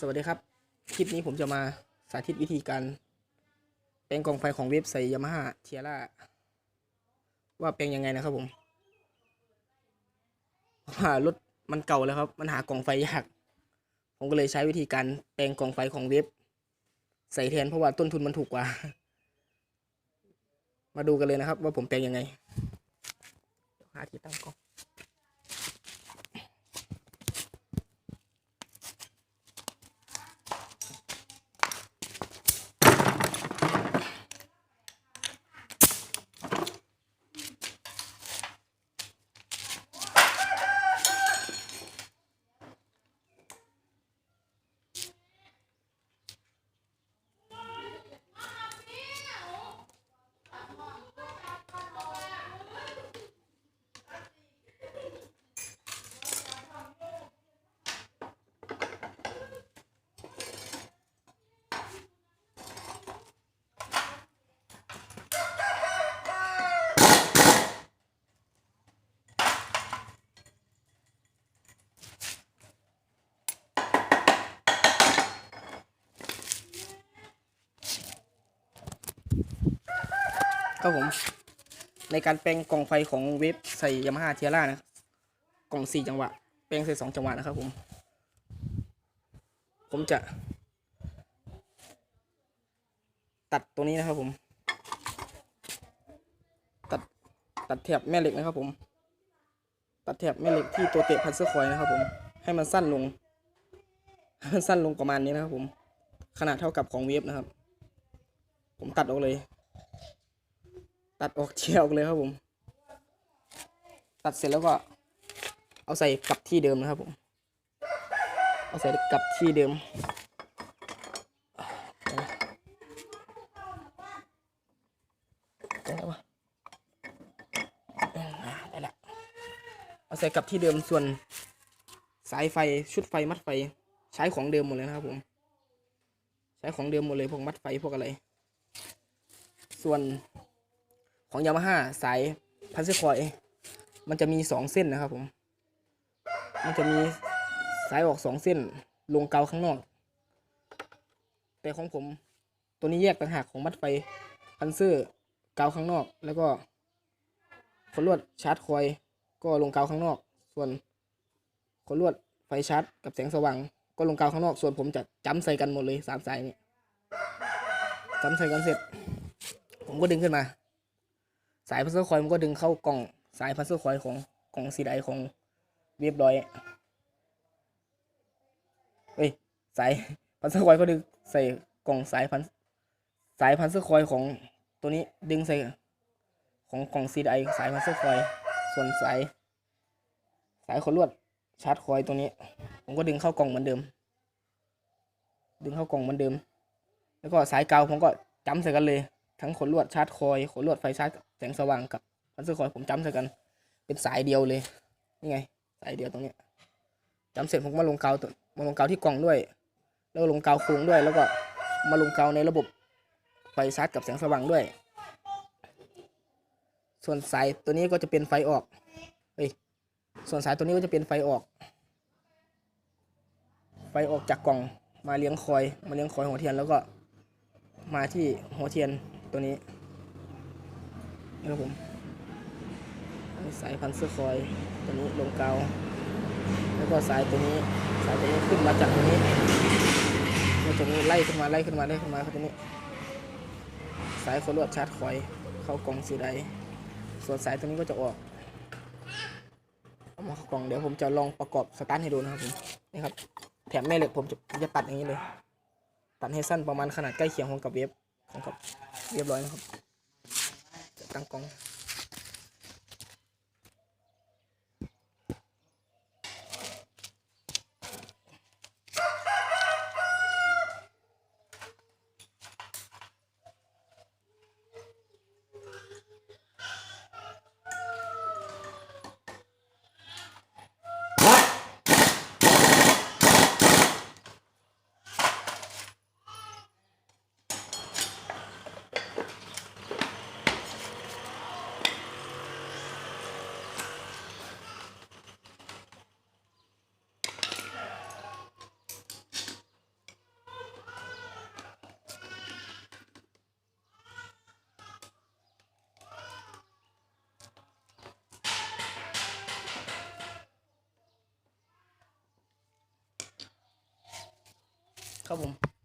สวัสดีครับ คลิปนี้ผมจะมาสาธิตวิธีการ แปลงกองไฟของเว็บใส่ยามาฮ่าเทียร่าว่าแปลงยังไงนะครับผมเพราะว่ารถมันเก่าแล้วครับ มันหากองไฟยาก ผมก็เลยใช้วิธีการแปลงกองไฟของเว็บ ใส่แทนเพราะว่าต้นทุนมันถูกกว่า มาดูกันเลยนะครับ ว่าผมแปลงยังไงหาที่ตั้งกล้อง ครับผม ในการแปลงกล่องไฟของเว็บใส่ยามาฮ่าเทียร่านะกล่องสี่จังหวะ แปลงใส่สองจังหวะนะครับผม ผมจะ ตัดตรงนี้นะครับผม ตัดตัดแถบแม่เหล็กนะครับผม ตัดแถบแม่เหล็กที่ตัวเตะพันเซอร์คอยนะครับผม ให้มันสั้นลงให้มันสั้นลงประมาณนี้นะครับผม ขนาดเท่ากับของเวฟนะครับ ผมตัดออกเลย ตัดออกเชียออกเลยครับผม ตัดเสร็จแล้วก็ เอาใส่กลับที่เดิมนะครับผม เอาใส่กลับที่เดิมได้ได้ละเอาใส่กลับที่เดิมส่วนสายไฟชุดไฟมัดไฟใช้ของเดิมหมดเลยนะครับผม ใช้ของเดิมหมดเลยพวกมัดไฟพวกอะไร ส่วน ของยามาฮ่าสายพันเซคอยมันจะมีสองเส้นนะครับผม มันจะมีสายออกสองเส้น ลงเกาข้างนอก แต่ของผมตัวนี้แยกต่างหากของมัดไฟพันเซอร์เกาข้างนอก แล้วก็ขนลวดชาร์จคอย ก็ลงเกาข้างนอก ส่วนขนลวดไฟชาร์จกับแสงสว่าง ก็ลงเกาข้างนอก ส่วนผมจะจ้ำใส่กันหมดเลยสามสายนี้จ้ำใส่กันเสร็จ ผมก็ดึงขึ้นมา สายพัสเซอคอยมันก็ดึงเข้ากล่องสายพัสเซอคอยของของซีไดของเรียบร้อยเอ้ยสายพันเซอคอยก็ดึงใส่กล่องสายพันสายพันเซอคอยของตัวนี้ดึงใส่ของกล่องซีไดสายพันเซอคอยส่วนสายสายขนลวดชาร์จคอยตัวนี้ ผมก็ดึงเข้ากล่องเหมือนเดิม ดึงเข้ากล่องเหมือนเดิม แล้วก็สายกาวผมก็จ้ำใส่กันเลย ทั้งขนลวดชาร์จคอยขนลวดไฟชาร์จแสงสว่างกับพันเซอร์คอยผมจำใส่กัน เป็นสายเดียวเลยนี่ไง สายเดียวตรงนี้ยจำเสร็จผมมาลงกาวตัวมาลงกาวที่กล่องด้วย แล้วลงกาวโครงด้วย แล้วก็มาลงกาวในระบบไฟชาร์จกับแสงสว่างด้วย ส่วนสายตัวนี้ก็จะเป็นไฟออกเฮ้ยส่วนสายตัวนี้ก็จะเป็นไฟออก ไฟออกจากกล่องมาเลี้ยงคอย มาเลี้ยงคอยหัวเทียนแล้วก็มาที่หัวเทียน ตัวนี้นะครับผมสายพันเสื้อคอยตัวนี้ลงเกาวแล้วก็สายตัวนี้สายตัวนี้ขึ้นมาจากตัวนี้แล้วตัวนี้ไล่ขึ้นมาไล่ขึ้นมาไล่ขึ้นมาครับตัวนี้ สายโคลวดชาร์จคอย เข้ากล่องสีใดส่วนสายตัวนี้ก็จะออกเอามาเข้ากล่องเดี๋ยวผมจะลองประกอบสตาร์ทให้ดูนะครับผมนี่ครับแถมแม่เหล็กผมจะจะตัดอย่างนี้เลย ตัดให้สั้นประมาณขนาดใกล้เคียงของกับเว็บ ของกับ เรียบร้อยนะครับจะตั้งกล้อง ครับผม